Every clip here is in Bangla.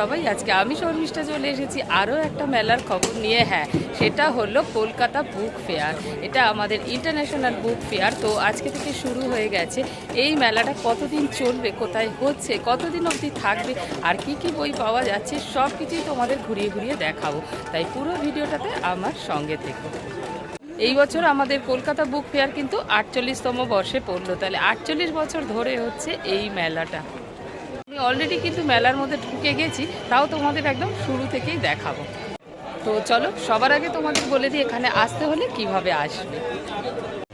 সবাই, আজকে আমি শর্মিষ্ঠা চলে এসেছি। আরও একটা মেলার খবর নিয়ে হ্যাঁ সেটা হলো কলকাতা বুক ফেয়ার। এটা আমাদের ইন্টারন্যাশনাল বুক ফেয়ার। তো আজকে থেকে শুরু হয়ে গেছে। এই মেলাটা কতদিন চলবে, কোথায় হচ্ছে, কতদিন অবধি থাকবে, আর কি কি বই পাওয়া যাচ্ছে, সব কিছুই তোমাদের ঘুরিয়ে ঘুরিয়ে দেখাবো। তাই পুরো ভিডিওটাতে আমার সঙ্গে থেকো। এই বছর আমাদের কলকাতা বুক ফেয়ার কিন্তু আটচল্লিশতম বর্ষে পড়ল। তাহলে আটচল্লিশ বছর ধরে হচ্ছে এই মেলাটা। আমি অলরেডি কিন্তু মেলার মধ্যে ঢুকে গেছি, তাও তোমাদের একদম শুরু থেকেই দেখাবো। তো চলো, সবার আগে তোমাদের বলে দিই এখানে আসতে হলে কীভাবে আসবে।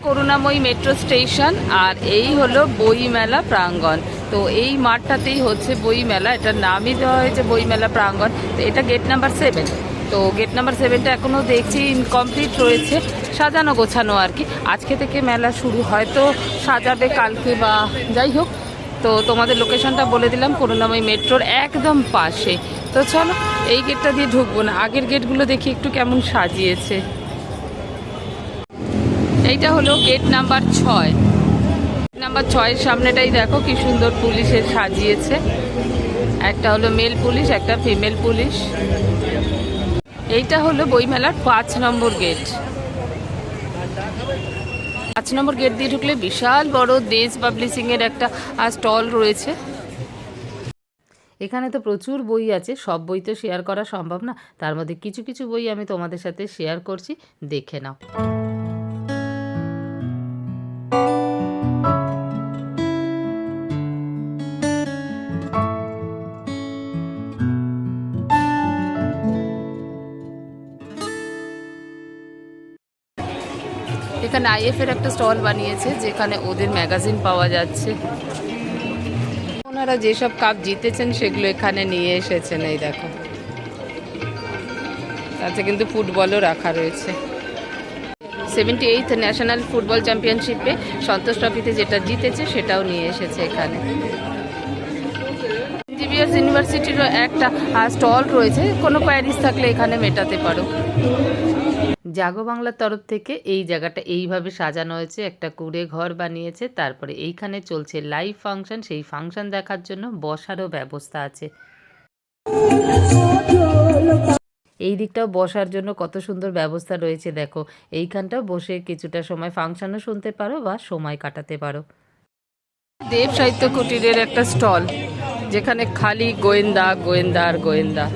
করুণাময়ী মেট্রো স্টেশন আর এই হলো বই মেলা প্রাঙ্গণ। তো এই মাঠটাতেই হচ্ছে বই মেলা এটার নামই দেওয়া হয়েছে বই মেলা প্রাঙ্গণ। তো এটা গেট নাম্বার সেভেন তো গেট নাম্বার সেভেনটা এখনও দেখছি ইনকমপ্লিট রয়েছে, সাজানো গোছানো আর কি। আজকে থেকে মেলা শুরু হয়তো সাজাবে কালকে বা যাই হোক তো তোমাদের লোকেশনটা বলে দিলাম করুণাময়ী মেট্রোর একদম পাশে। তো চলো, এই গেটটা দিয়ে ঢুকবো না, আগের গেটগুলো দেখি একটু কেমন সাজিয়েছে। এইটা হলো গেট নাম্বার ছয়। নাম্বার ছয়ের সামনেটাই দেখো কি সুন্দর পুলিশের সাজিয়েছে। একটা হলো মেল পুলিশ, একটা ফিমেল পুলিশ। এইটা হলো বইমেলার পাঁচ নম্বর গেট পাঁচ নম্বর গেট দিয়ে ঢুকলে বিশাল বড় দেশ পাবলিশিং এর একটা স্টল রয়েছে। এখানে তো প্রচুর বই আছে, সব বই তো শেয়ার করা সম্ভব না। তার মধ্যে কিছু কিছু বই আমি তোমাদের সাথে শেয়ার করছি, দেখে নাও। এখানে আইএফ এর একটা স্টল বানিয়েছে, যেখানে ওদের ম্যাগাজিন পাওয়া যাচ্ছে। ওনারা যেসব কাপ জিতেছেন, সেগুলো এখানে নিয়ে এসেছেন, এই দেখো। তাতে কিন্তু ফুটবলও রাখা রয়েছে। সেভেন্টি এইথ ন্যাশনাল ফুটবল চ্যাম্পিয়নশিপে সন্তোষ ট্রফিতে যেটা জিতেছে, সেটাও নিয়ে এসেছে এখানে। জিবিএস ইউনিভার্সিটিরও একটা স্টল রয়েছে। কোনো কোয়ারিজ থাকলে এখানে মেটাতে পারো। জাগো বাংলার তরফ থেকে এই জায়গাটা এইভাবে সাজানো হয়েছে। একটা কুড়ে ঘর বানিয়েছে, তারপরে এইখানে চলছে লাইভ ফাংশন সেই ফাংশন দেখার জন্য বসারও ব্যবস্থা আছে। এই দিকটাও বসার জন্য কত সুন্দর ব্যবস্থা রয়েছে, দেখো। এইখানটাও বসে কিছুটা সময় ফাংশনও শুনতে পারো বা সময় কাটাতে পারো। দেব সাহিত্য কুটিরের একটা স্টল, যেখানে খালি গোয়েন্দা গোয়েন্দা আর গোয়েন্দা।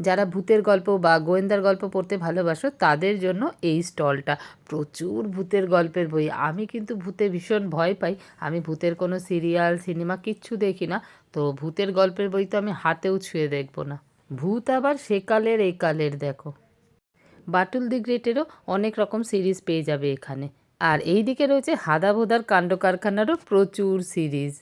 যারা ভূতের গল্প বা গোয়েন্দার গল্প পড়তে ভালোবাসো, তাদের জন্য এই স্টলটা। প্রচুর ভূতের গল্পের বই। আমি কিন্তু ভূতে ভীষণ ভয় পাই। আমি ভূতের কোনো সিরিয়াল, সিনেমা কিচ্ছু দেখি না। তো ভূতের গল্পের বই তো আমি হাতেও ছুঁয়ে দেখব না। ভূত আবার সেকালের এই কালের দেখো। বাটুল দি গ্রেটেরও অনেক রকম সিরিজ পেয়ে যাবে এখানে। আর এই দিকে রয়েছে হাদা ভোদার কাণ্ড কারখানারও প্রচুর সিরিজ।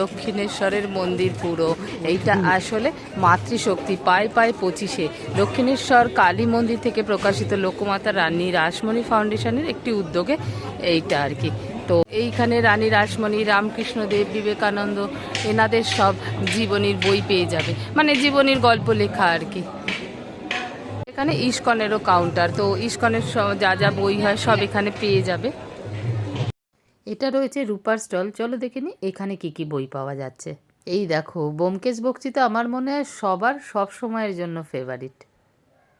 দক্ষিণেশ্বরের মন্দির পুরো। এইটা আসলে মাতৃশক্তি, পায় পায় পঁচিশে। দক্ষিণেশ্বর কালী মন্দির থেকে প্রকাশিত লোকমাতা রানী রাসমণি ফাউন্ডেশনের একটি উদ্যোগে এইটা আর কি। তো এইখানে রানী রাসমণি রামকৃষ্ণদেব বিবেকানন্দ, এনাদের সব জীবনীর বই পেয়ে যাবে। মানে জীবনীর গল্প লেখা আর কি। এখানে ইস্কনেরও কাউন্টার তো ইস্কনের যা যা বই হয় সব এখানে পেয়ে যাবে। এটা রয়েছে রূপার স্টল। চলো দেখে নি এখানে কি কি বই পাওয়া যাচ্ছে। এই দেখো বোমকেশ বক্তৃতা আমার মনে হয় সবার সব সময়ের জন্য ফেভারিট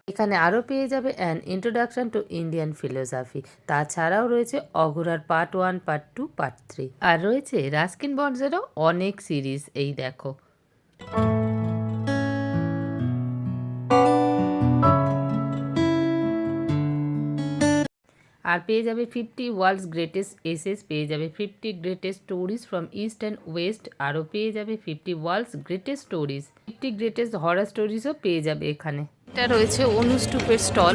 এখানে আরও পেয়ে যাবে an introduction to Indian philosophy তাছাড়াও রয়েছে অঘোরার part one part two part three আর রয়েছে রাস্কিন বন্ডসেরও অনেক সিরিজ এই দেখো। আর পেয়ে যাবে ফিফটি ওয়ার্ল্ডস গ্রেটেস্ট এসেস পেয়ে যাবে fifty greatest stories from east and west আরও পেয়ে যাবে fifty world's greatest stories fifty greatest horror স্টোরিজও পেয়ে যাবে এখানে। এটা রয়েছে অনুষ্টুপের স্টল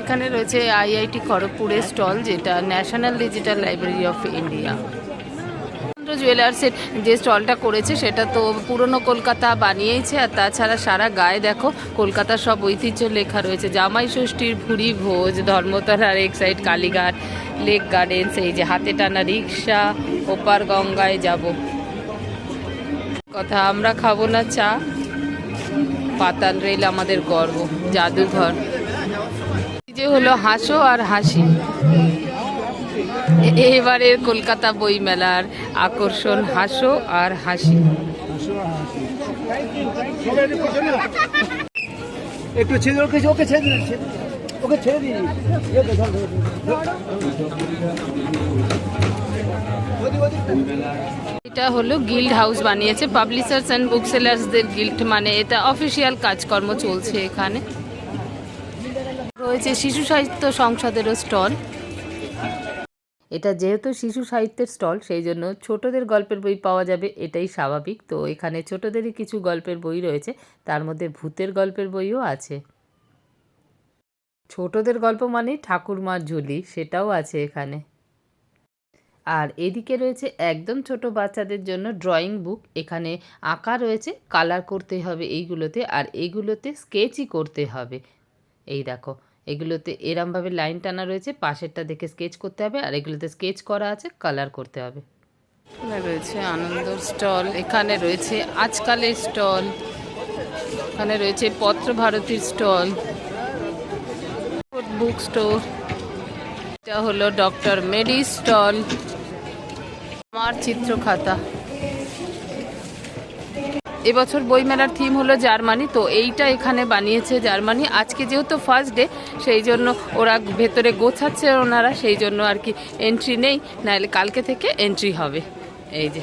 এখানে রয়েছে আইআইটি খড়গপুরের স্টল যেটা national digital library of India জুয়েলার্সের যে স্টলটা করেছে সেটা তো পুরনো কলকাতা বানিয়েছে, আর তাছাড়া সারা গায়ে দেখো কলকাতার সব ঐতিহ্য লেখা রয়েছে। জামাই ষষ্ঠীর ভুরি ভোজ, ধর্মতলার এক সাইড কালীঘাট লেক গার্ডেন্স এই যে হাতে টানা রিক্সা, ওপার গঙ্গায় যাব। কথা আমরা খাব না চা, পাতাল রেল আমাদের গর্ব, জাদুঘর। যে হলো হাসো আর হাসি। এবারের কলকাতা বইমেলার আকর্ষণ হাসো আর হাসি। একটু ছেড়ে ওকে ওকে ছেড়ে। ওকে ছেড়ে দিন। এটা হলো গিল্ড হাউস বানিয়েছে। পাবলিশার্স অ্যান্ড বুক সেলার্সদের গিল্ড মানে এটা অফিসিয়াল কাজকর্ম চলছে এখানে। রয়েছে শিশু সাহিত্য সংসদেরও স্টল। এটা যেহেতু শিশু সাহিত্যের স্টল, সেই জন্য ছোটদের গল্পের বই পাওয়া যাবে, এটাই স্বাভাবিক। তো এখানে ছোটদেরই কিছু গল্পের বই রয়েছে, তার মধ্যে ভূতের গল্পের বইও আছে। ছোটদের গল্প মানে ঠাকুরমার ঝুলি, সেটাও আছে এখানে। আর এদিকে রয়েছে একদম ছোট বাচ্চাদের জন্য ড্রয়িং বুক এখানে আঁকা রয়েছে কালার করতে হবে এইগুলোতে, আর এইগুলোতে স্কেচই করতে হবে। এই দেখো এগুলোতে এরমভাবে লাইন টানা রয়েছে, পাশেরটা দেখে স্কেচ করতে হবে আর এগুলোতে স্কেচ করা আছে কালার করতে হবে। রয়েছে আনন্দর স্টল, এখানে রয়েছে আজকালের স্টল, এখানে রয়েছে পত্রভারতীর স্টল বুক স্টোর এটা হলো ডক্টর মেডি স্টল, আমার চিত্রখাতা। এবছর বইমেলার থিম হলো জার্মানি তো এইটা এখানে বানিয়েছে জার্মানি। আজকে যেহেতু ফার্স্ট ডে সেই জন্য ওরা ভেতরে গোছাচ্ছে ওনারা সেই জন্য আর কি এন্ট্রি নেই নাহলে কালকে থেকে এন্ট্রি হবে। এই যে।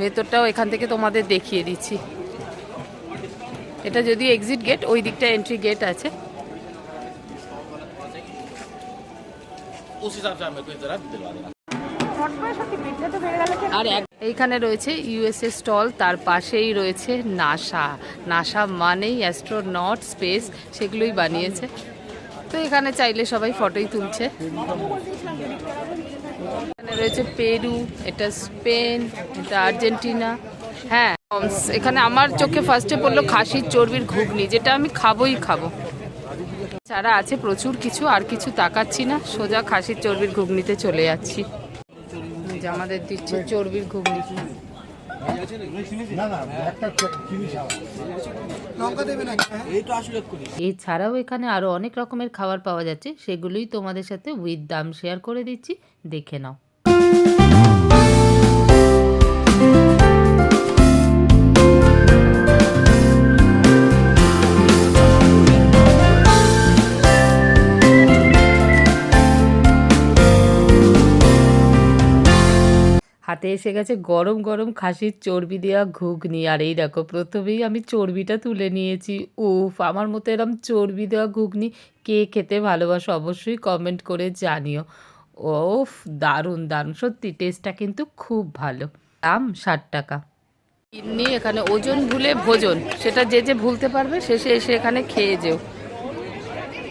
ভেতরটাও এখান থেকে তোমাদের দেখিয়ে দিচ্ছি। এটা যদি এক্সিট গেট ওই দিকটা এন্ট্রি গেট আছে। আর এক এইখানে রয়েছে ইউএসএ স্টল, তার পাশেই রয়েছে নাসা। নাসা মানেই অ্যাস্ট্রোনট স্পেস সেগুলোই বানিয়েছে। তো এখানে চাইলে সবাই ফটোই তুলছে। এখানে রয়েছে পেরু, এটা স্পেন, এটা আর্জেন্টিনা। হ্যাঁ। এখানে আমার চোখে ফার্স্টে পড়ল খাসির চর্বির ঘুগনি, যেটা আমি খাবোই খাব। ছাড়া আছে প্রচুর কিছু, আর কিছু তাকাচ্ছি না, সোজা খাসির চর্বির ঘুগনিতে চলে যাচ্ছি। যে আমাদের দিচ্ছে চর্বির ঘুগনি। এছাড়াও এখানে আরও অনেক রকমের খাবার পাওয়া যাচ্ছে সেগুলোই তোমাদের সাথে উইথ দাম শেয়ার করে দিচ্ছি দেখে নাও। হাতে এসে গেছে গরম গরম খাসির চর্বি দেওয়া ঘুগনি। আর এই দেখো, প্রথমেই আমি চর্বিটা তুলে নিয়েছি। উফ, আমার মতো এরম চর্বি দেওয়া ঘুগনি কে খেতে ভালোবাসো অবশ্যই কমেন্ট করে জানিও। ওফ দারুণ দারুণ। সত্যি টেস্টটা কিন্তু খুব ভালো। দাম ষাট টাকা। এমনি এখানে ওজন ভুলে ভোজন। সেটা যে যে ভুলতে পারবে শেষে এসে এখানে খেয়ে যেও।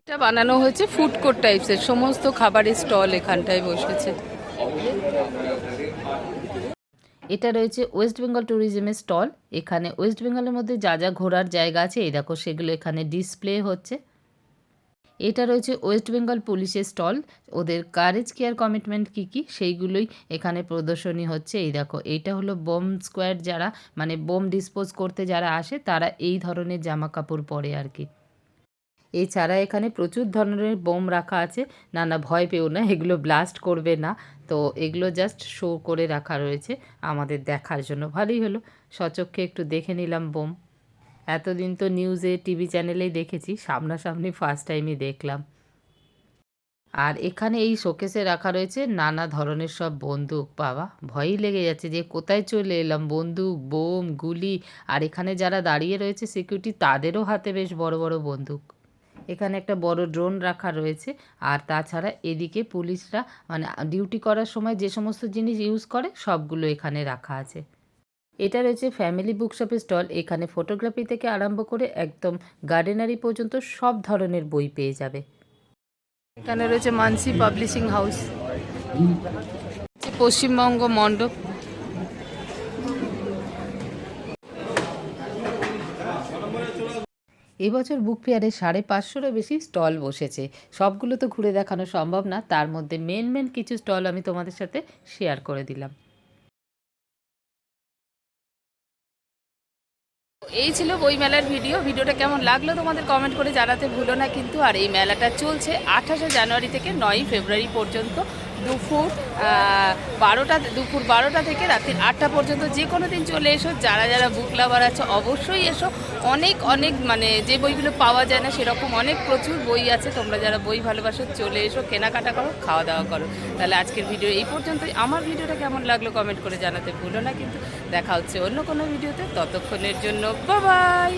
এটা বানানো হয়েছে ফুড কোর্ট টাইপসের সমস্ত খাবারের স্টল এখানটায় বসেছে। এটা রয়েছে ওয়েস্ট বেঙ্গল ট্যুরিজমের স্টল। এখানে ওয়েস্ট বেঙ্গলের মধ্যে যা যা ঘোরার জায়গা আছে, এই দেখো সেগুলো এখানে ডিসপ্লে হচ্ছে। এটা রয়েছে ওয়েস্ট বেঙ্গল পুলিশের স্টল। ওদের কারেজ কেয়ার কমিটমেন্ট কী কী সেইগুলোই এখানে প্রদর্শনী হচ্ছে। এই দেখো, এইটা হলো বোম স্কোয়াড যারা মানে বোম ডিসপোজ করতে যারা আসে, তারা এই ধরনের জামা কাপড় পরে আর কি। এছাড়া এখানে প্রচুর ধরনের বোম রাখা আছে। না না, ভয় পেও না, এগুলো ব্লাস্ট করবে না। তো এগুলো জাস্ট শো করে রাখা রয়েছে। আমাদের দেখার জন্য ভালোই হলো। সচক্ষে একটু দেখে নিলাম বোম। এতদিন তো নিউজে টিভি চ্যানেলেই দেখেছি, সামনাসামনি ফার্স্ট টাইমই দেখলাম। আর এখানে এই শোকেসে রাখা রয়েছে নানা ধরনের সব বন্দুক। বাবা, ভয়ই লেগে যাচ্ছে যে কোথায় চলে এলাম? বন্দুক, বোম, গুলি। আর এখানে যারা দাঁড়িয়ে রয়েছে সিকিউরিটি তাদেরও হাতে বেশ বড় বড় বন্দুক। এখানে একটা বড় ড্রোন রাখা রয়েছে। আর তাছাড়া এদিকে পুলিশরা মানে ডিউটি করার সময় যে সমস্ত জিনিস ইউজ করে, সবগুলো এখানে রাখা আছে। এটা রয়েছে ফ্যামিলি বুকশপের স্টল। এখানে ফটোগ্রাফি থেকে আরম্ভ করে একদম গার্ডেনারি পর্যন্ত সব ধরনের বই পেয়ে যাবে। এখানে রয়েছে মানসি পাবলিশিং হাউস। পশ্চিমবঙ্গ মণ্ডপ। এবছর বুক ফেয়ারে সাড়ে পাঁচশোরও বেশি স্টল বসেছে। সবগুলো তো ঘুরে দেখানো সম্ভব না, তার মধ্যে মেন মেন কিছু স্টল আমি তোমাদের সাথে শেয়ার করে দিলাম। এই ছিল বই মেলার ভিডিও। ভিডিওটা কেমন লাগল তোমাদের কমেন্ট করে জানাতে ভুলো না কিন্তু, আর এই মেলাটা চলছে আঠাশে জানুয়ারি থেকে নয়ই ফেব্রুয়ারি পর্যন্ত। দুপুর বারোটা দুপুর বারোটা থেকে রাত্রি আটটা পর্যন্ত যে কোনো দিন চলে এসো। যারা যারা বুক লাভার আছে, অবশ্যই এসো। অনেক অনেক মানে যে বইগুলো পাওয়া যায় না, সেরকম অনেক প্রচুর বই আছে। তোমরা যারা বই ভালোবাসো, চলে এসো, কেনাকাটা করো খাওয়া দাওয়া করো। তাহলে আজকের ভিডিও এই পর্যন্তই। আমার ভিডিওটা কেমন লাগল কমেন্ট করে জানাতে ভুলো না, কিন্তু দেখা হচ্ছে অন্য কোনো ভিডিওতে ততক্ষণের জন্য বাবাই